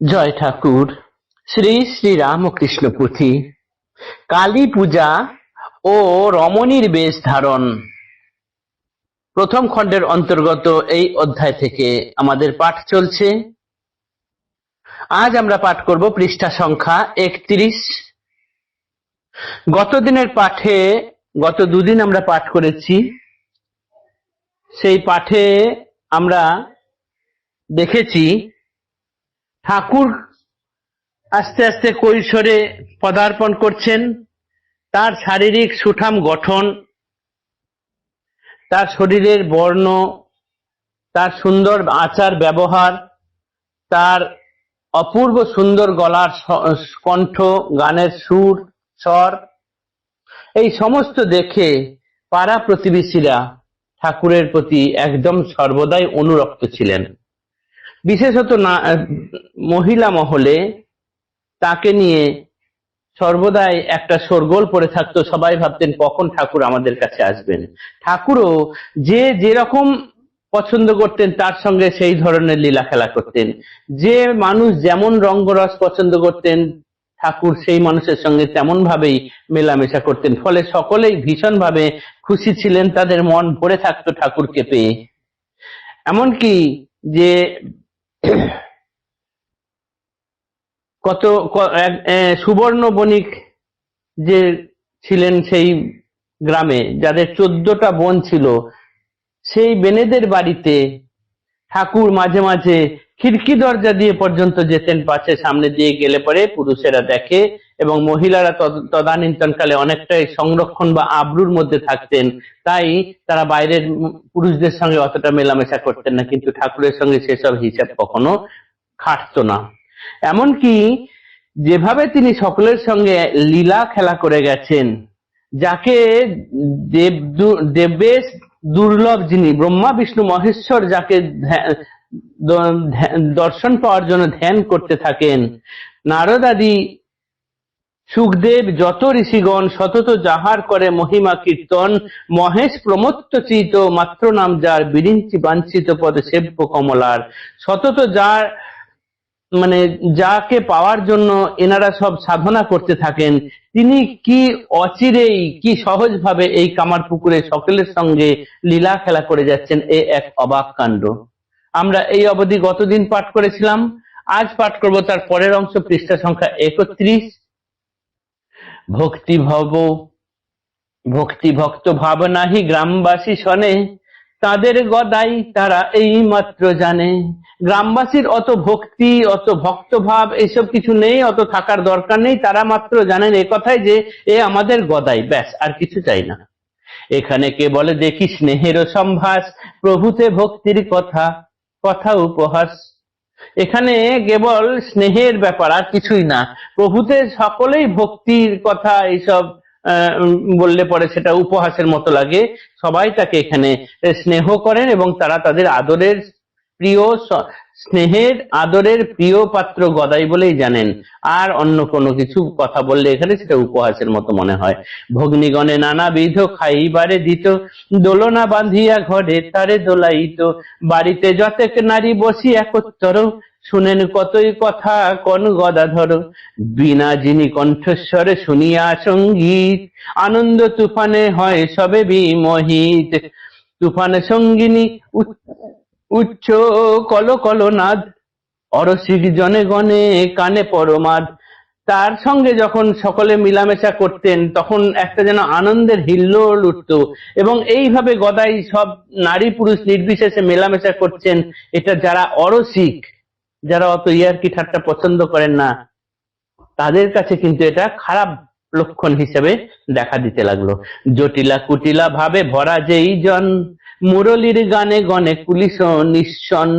জয় ঠাকুর। শ্রী শ্রী রামকৃষ্ণ পুঁথি, কালী পূজা ও রমণীর বেশ ধারণ। প্রথম খণ্ডের অন্তর্গত এই অধ্যায় থেকে আমাদের পাঠ চলছে। আজ আমরা পাঠ করব পৃষ্ঠা সংখ্যা একত্রিশ। গত দিনের পাঠে, গত দুদিন আমরা পাঠ করেছি। সেই পাঠে আমরা দেখেছি ঠাকুর আস্তে আস্তে কৈশোরে পদার্পণ করছেন। তার শারীরিক সুঠাম গঠন, তার শরীরের বর্ণ, তার সুন্দর আচার ব্যবহার, তার অপূর্ব সুন্দর গলার কণ্ঠ, গানের সুর, স্বর, এই সমস্ত দেখে পাড়া প্রতিবেশীরা ঠাকুরের প্রতি একদম সর্বদাই অনুরক্ত ছিলেন। বিশেষত না মহিলা মহলে তাকে নিয়ে সর্বদাই একটা শোরগোল পড়ে থাকতো। সবাই ভাবতেন, কখন ঠাকুর আমাদের কাছে আসবেন? ঠাকুরও যে যেরকম পছন্দ করতেন, তার সঙ্গে সেই ধরনের লীলা খেলা করতেন। যে মানুষ যেমন রঙ্গরস পছন্দ করতেন, ঠাকুর সেই মানুষের সঙ্গে তেমন ভাবেই মেলামেশা করতেন। ফলে সকলেই ভীষণ ভাবে খুশি ছিলেন, তাদের মন ভরে থাকতো ঠাকুরকে পেয়ে। এমনকি যে কত সুবর্ণ বণিক যে ছিলেন সেই গ্রামে, যাদের চোদ্দটা বোন ছিল, সেই বেনেদের বাড়িতে ঠাকুর মাঝে মাঝে খিড়কি দরজা দিয়ে পর্যন্ত যেতেন, পাশে সামনে দিয়ে গেলে পরে পুরুষেরা দেখে এবং মহিলারা তদ- তদানীন্তনকালে অনেকটাই সংরক্ষণ বা আব্রুর মধ্যে থাকতেন। তাই তারা বাইরের পুরুষদের সঙ্গে অতটা মেলামেশা করতেন না, কিন্তু ঠাকুরের সঙ্গে সেসব হিসাব কখনো খাটতো না। এমনকি যেভাবে তিনি সকলের সঙ্গে লীলা খেলা করে গেছেন, যাকে দেব দেবেশ দুর্লভ যিনি, ব্রহ্মা, বিষ্ণু, মহেশ্বর যাকে দর্শন পাওয়ার জন্য ধ্যান করতে থাকেন, নারদ আদি সুখদেব যত ঋষিগণ সতত যাহার করে মহিমা কীর্তন, মহেশ প্রমত্ত চিত মাত্র নাম যার বিরিঞ্চি বাঞ্ছিত পদে সেব্য কমলার। সতত যার মানে যাকে পাওয়ার জন্য এনারা সব সাধনা করতে থাকেন, তিনি কি অচিরেই, কি সহজভাবে এই কামার পুকুরে সকলের সঙ্গে লীলা খেলা করে যাচ্ছেন এ এক অবাক কাণ্ড। আমরা এই অবধি গতদিন পাঠ করেছিলাম, আজ পাঠ করব তার পরের অংশ পৃষ্ঠা সংখ্যা একত্রিশ। ভক্তি ভব ভক্তি ভক্ত ভাব নাহি গ্রামবাসী শনে, তাদের গদাই তারা এই মাত্র জানে। গ্রামবাসীর অত ভক্তি, অত ভক্তভাব, এসব কিছু নেই, অত থাকার দরকার নেই, তারা মাত্র জানেন এ কথাই যে, এ আমাদের গদাই, ব্যাস, আর কিছু চাই না। এখানে কে বলে, দেখি স্নেহের সম্ভাস, প্রভুতে ভক্তির কথা কথা উপহাস। এখানে কেবল স্নেহের ব্যাপার, আর কিছুই না। প্রভুতে সকলেই ভক্তির কথা এইসব বললে পরে সেটা উপহাসের মতো লাগে। সবাই তাকে এখানে স্নেহ করেন এবং তারা তাদের আদরের প্রিয় স্নেহের, আদরের প্রিয় পাত্র গদাই বলেই জানেন। আর অন্য কোনো কিছু কথা বললে এখানে সেটা উপহাসের মতো মনে হয়। ভগ্নিগণে নানাবিধ খাইবারে দিত, দোলনা বাঁধিয়া ঘরে তারে দোলাইত। বাড়িতে যতেক নারী বসি একত্তর, শুনেন কতই কথা কোন গদাধর। বিনা যিনি কণ্ঠস্বরে শুনিয়া সংগীত, আনন্দ তুফানে হয় সবে বিমোহিত। তুফানে সঙ্গিনী উচ্চ- কল কল নাদ অরসিক জনে গণে কানে পরমাদ। তার সঙ্গে যখন সকলে মিলামেশা করতেন, তখন একটা যেন আনন্দের হিল্লোল উঠত এবং এইভাবে গদাই সব নারী পুরুষ নির্বিশেষে মেলামেশা করছেন। এটা যারা অরসিক, যারা অত ইয়ার্কি ঠাট্টা পছন্দ করেন না, তাদের কাছে কিন্তু এটা খারাপ লক্ষণ হিসেবে দেখা দিতে লাগল। জটিলা কুটিলা ভাবে ভরা যেই জন মুরলীর গানে গনে কুলিশ নিঃসন,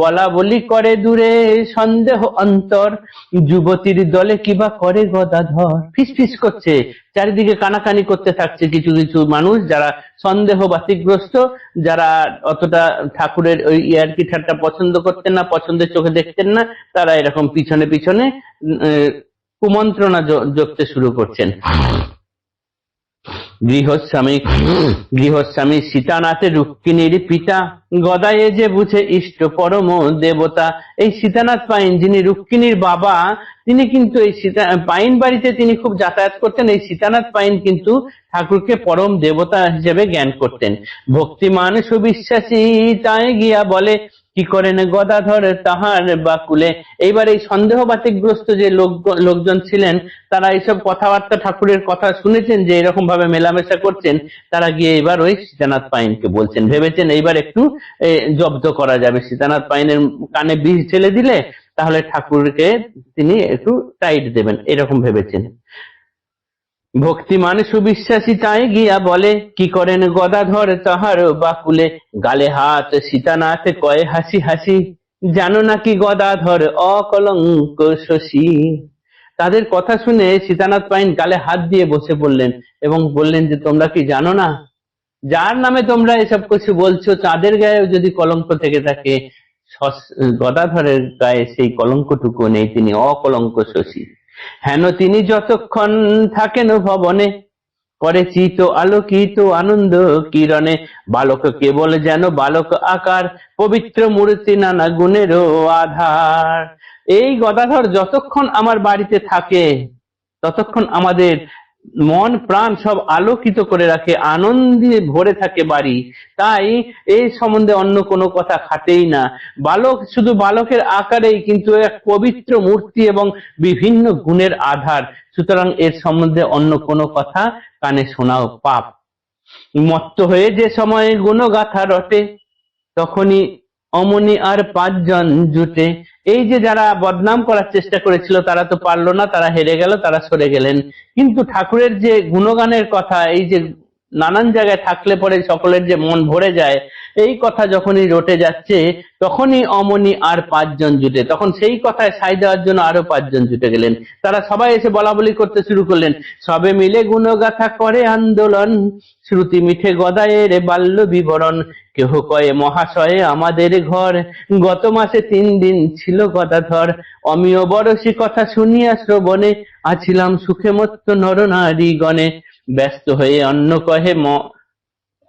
বলা বলি করে দূরে, সন্দেহ অন্তর। যুবতীর দলে কিবা করে গদাধর? ফিস করছে, চারিদিকে কানাকানি করতে থাকছে কিছু কিছু মানুষ যারা সন্দেহ বাতিগ্রস্ত যারা অতটা ঠাকুরের ওই ইয়ার্কি ঠাট্টা পছন্দ করতেন না, পছন্দের চোখে দেখতেন না, তারা এরকম পিছনে পিছনে কুমন্ত্রণা জপতে শুরু করছেন। গৃহস্বামী গৃহস্বামী সীতানাথের রুক্মিণীর পিতা। গদায়ে যে বুঝে ইষ্ট পরম দেবতা, এই সীতানাথ পাইন যিনি রুক্মিণীর বাবা, তিনি কিন্তু এই সীতা, পাইন বাড়িতে তিনি খুব যাতায়াত করতেন, এই সীতানাথ পাইন কিন্তু ঠাকুরকে পরম দেবতা হিসেবে জ্ঞান করতেন। ভক্তিমান সুবিশ্বাসী তাই গিয়া বলে কি করেন? গদাধর তাহার বাকুলে। এইবার এই সন্দেহ বাতিকগ্রস্ত যে লোক, লোকজন ছিলেন, তারা এইসব কথাবার্তা ঠাকুরের কথা শুনেছেন যে এরকম ভাবে মেলামেশা করছেন, তারা গিয়ে এবার ওই সীতানাথ পাইনকে বলছেন। ভেবেছেন এইবার একটু জব্দ করা যাবে। সীতানাথ পাইনের কানে বিষ ছেলে দিলে, তাহলে ঠাকুরকে তিনি একটু টাইট দেবেন। এরকম ভেবেছেন। ভক্তিমান সুবিশ্বাসী তাই গিয়া বলে, কি করেন গদাধর তাহার বাকুলে গালে হাত, সীতানাথ কয়ে হাসি হাসি, জানো নাকি গদাধর অকলঙ্ক শশী? তাদের কথা শুনে সীতানাথ পাইন গালে হাত দিয়ে বসে পড়লেন এবং বললেন যে, তোমরা কি জানো না? যার নামে তোমরা এসব কিছু বলছো, তাদের গায়ে যদি কলঙ্ক থেকে থাকে গদাধরের গায়ে সেই কলঙ্কটুকু নেই, তিনি অকলঙ্ক শশী। হেন তিনি যতক্ষণ থাকেন ভবনে পরে চিত আলোকিত আনন্দ কিরণে, বালক কেবল যেন বালক আকার, পবিত্র মূর্তি নানা গুণেরও আধার। এই গদাধর যতক্ষণ আমার বাড়িতে থাকে, ততক্ষণ আমাদের মন প্রাণ সব আলোকিত করে রাখে, আনন্দে ভরে থাকে বাড়ি। তাই এই সম্বন্ধে অন্য কোনো কথা খাটেই না। বালক শুধু বালকের আকারেই কিন্তু এক পবিত্র মূর্তি এবং বিভিন্ন গুণের আধার। সুতরাং এর সম্বন্ধে অন্য কোনো কথা কানে শোনাও পাপ। মত্ত হয়ে যে সময় গুণগাথা রটে, তখনই অমনি আর পাঁচজন জুটে। এই যে যারা বদনাম করার চেষ্টা করেছিল, তারা তো পারল না, তারা হেরে গেল, তারা সরে গেলেন। কিন্তু ঠাকুরের যে গুণগানের কথা, এই যে নানান জায়গায় থাকলে পরে সকলের যে মন ভরে যায় এই কথা যখনই রটে যাচ্ছে, তখনই অমনি আর পাঁচজন জুটে। তখন সেই কথায় সাই দেওয়ার জন্য আরও পাঁচজন জুটে গেলেন। তারা সবাই এসে বলা বলি করতে শুরু করলেন। সবে মিলে গুণগাথা করে আন্দোলন, শ্রুতি মিঠে গদায়ের বাল্য বিবরণ। কেহ কয়ে, মহাশয়ে আমাদের ঘর, গত মাসে তিন দিন ছিল গদাধর। অমিয় বরসি কথা শুনিয়া শ্রবণে, আছিলাম সুখে মত্ত নরনারী গণে ব্যস্ত হয়ে অন্য কহে ম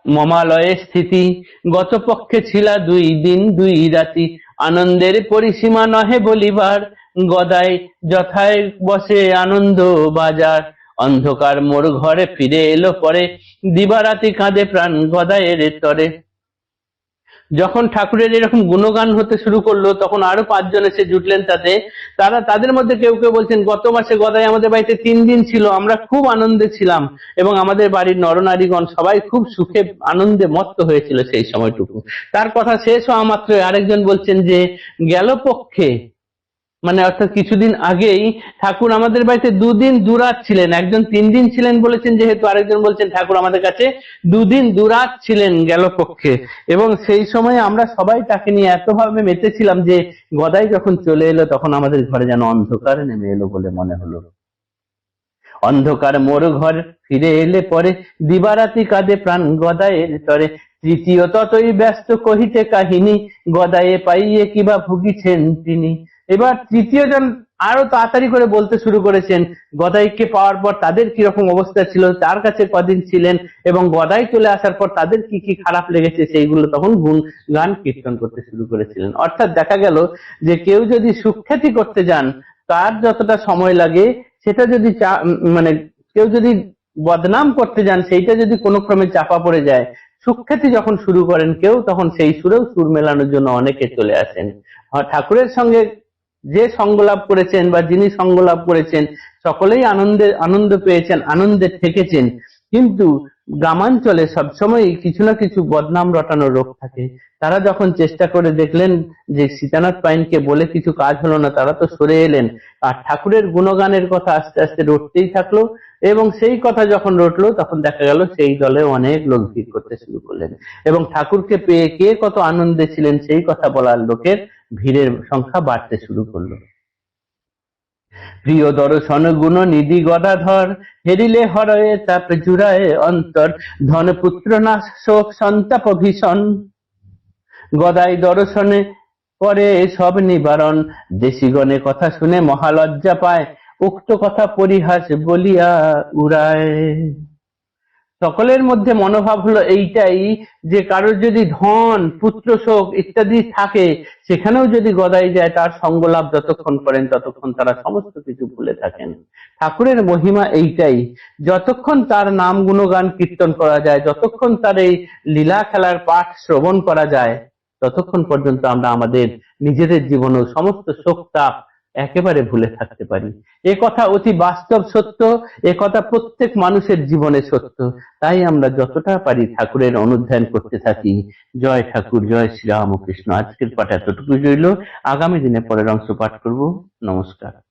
মমালয়ে স্থিতি। গত পক্ষে ছিলা দুই দিন, দুই রাতি। আনন্দের পরিসীমা নহে বলিবার। গদাই যথায় বসে আনন্দ বাজার। অন্ধকার মোর ঘরে ফিরে এলো পরে। দিবারাতি কাঁদে প্রাণ গদায়ের তরে। যখন ঠাকুরের এরকম গুণগান হতে শুরু করল, তখন আরও পাঁচজন এসে জুটলেন তাতে। তারা তাদের মধ্যে কেউ কেউ বলছেন, গত মাসে গদাই আমাদের বাড়িতে তিন দিন ছিল, আমরা খুব আনন্দে ছিলাম এবং আমাদের বাড়ির নরনারীগণ সবাই খুব সুখে, আনন্দে মত্ত হয়েছিল সেই সময়টুকু। তার কথা শেষ হওয়া মাত্র আরেকজন বলছেন যে, গেল পক্ষে মানে অর্থাৎ কিছুদিন আগেই ঠাকুর আমাদের বাড়িতে দুদিন দুরাত ছিলেন। একজন তিন দিন ছিলেন বলেছেন, যেহেতু আরেকজন বলছেন, ঠাকুর আমাদের কাছে দুদিন দুরাত ছিলেন গেল পক্ষে। এবং সেই সময় আমরা সবাই তাকে নিয়ে এতভাবে মেতেছিলাম যে গদাই যখন চলে এলো, তখন আমাদের ঘরে যেন অন্ধকার নেমে এলো বলে মনে হলো। অন্ধকার মোর ঘর ফিরে এলে পরে দিবারাতি কাঁদে প্রাণ গদায়ের তরে। তৃতীয় ততই ব্যস্ত কহিতে কাহিনী গদায়ে পাইয়ে কিবা ভুগিছেন তিনি? এবার তৃতীয় জন আরও তাড়াতাড়ি করে বলতে শুরু করেছেন, গদাইকে পাওয়ার পর তাদের কীরকম অবস্থা ছিল, তার কাছে কদিন ছিলেন এবং গদাই চলে আসার পর তাদের কি কি খারাপ লেগেছে সেইগুলো তখন গুণ গান কীর্তন করতে শুরু করেছিলেন। অর্থাৎ দেখা গেল যে কেউ যদি সুখ্যাতি করতে যান, তার যতটা সময় লাগে, সেটা যদি মানে কেউ যদি বদনাম করতে যান, সেইটা যদি কোনো ক্রমে চাপা পড়ে যায়, সুখ্যাতি যখন শুরু করেন কেউ, তখন সেই সুরেও সুর মেলানোর জন্য অনেকে চলে আসেন। ঠাকুরের সঙ্গে যে সঙ্গলাভ করেছেন বা যিনি সঙ্গলাভ করেছেন, সকলেই আনন্দে, আনন্দ পেয়েছেন, আনন্দে থেকেছেন। কিন্তু গ্রামাঞ্চলে সবসময় কিছু না কিছু বদনাম রটানো রোগ থাকে। তারা যখন চেষ্টা করে দেখলেন যে সীতানাথ পাইনকে বলে কিছু কাজ হলো না, তারা তো সরে এলেন। আর ঠাকুরের গুণগানের কথা আস্তে আস্তে রটতেই থাকল এবং সেই কথা যখন রটলো, তখন দেখা গেল সেই দলে অনেক লোক ভিড় করতে শুরু করলেন। এবং ঠাকুরকে পেয়ে কে কত আনন্দে ছিলেন, সেই কথা বলার লোকের ভিড়ের সংখ্যা বাড়তে শুরু করল। প্রিয় দর্শন, গুণ নিধি গদাধর, হেরিলে হরয়ে তাপ জুড়ায় অন্তর ধন পুত্র না শোক সন্তাপ ভীষণ। গদাই দর্শনে পরে সব নিবারণ, দেশিগণে কথা শুনে মহালজ্জা পায়, উক্ত কথা পরিহাস বলিয়া উড়ায়। সকলের মধ্যে মনোভাব হলো এইটাই যে কারোর যদি ধন, পুত্র, শোক ইত্যাদি থাকে, সেখানেও যদি গদাই যায়, তার সঙ্গলাভ যতক্ষণ করেন ততক্ষণ তারা সমস্ত কিছু ভুলে থাকেন। ঠাকুরের মহিমা এইটাই, যতক্ষণ তার নাম গুণগান কীর্তন করা যায়, যতক্ষণ তার এই লীলা খেলার পাঠ শ্রবণ করা যায়, ততক্ষণ পর্যন্ত আমরা আমাদের নিজেদের জীবনেও সমস্ত শোক, তাপ একেবারে ভুলে থাকতে পারি। এ কথা অতি বাস্তব সত্য, এ কথা প্রত্যেক মানুষের জীবনে সত্য। তাই আমরা যতটা পারি ঠাকুরের অনুধ্যান করতে থাকি। জয় ঠাকুর, জয় শ্রী রামকৃষ্ণ আজকের পাঠ এতটুকু রইল। আগামী দিনে পরের অংশ পাঠ করব। নমস্কার।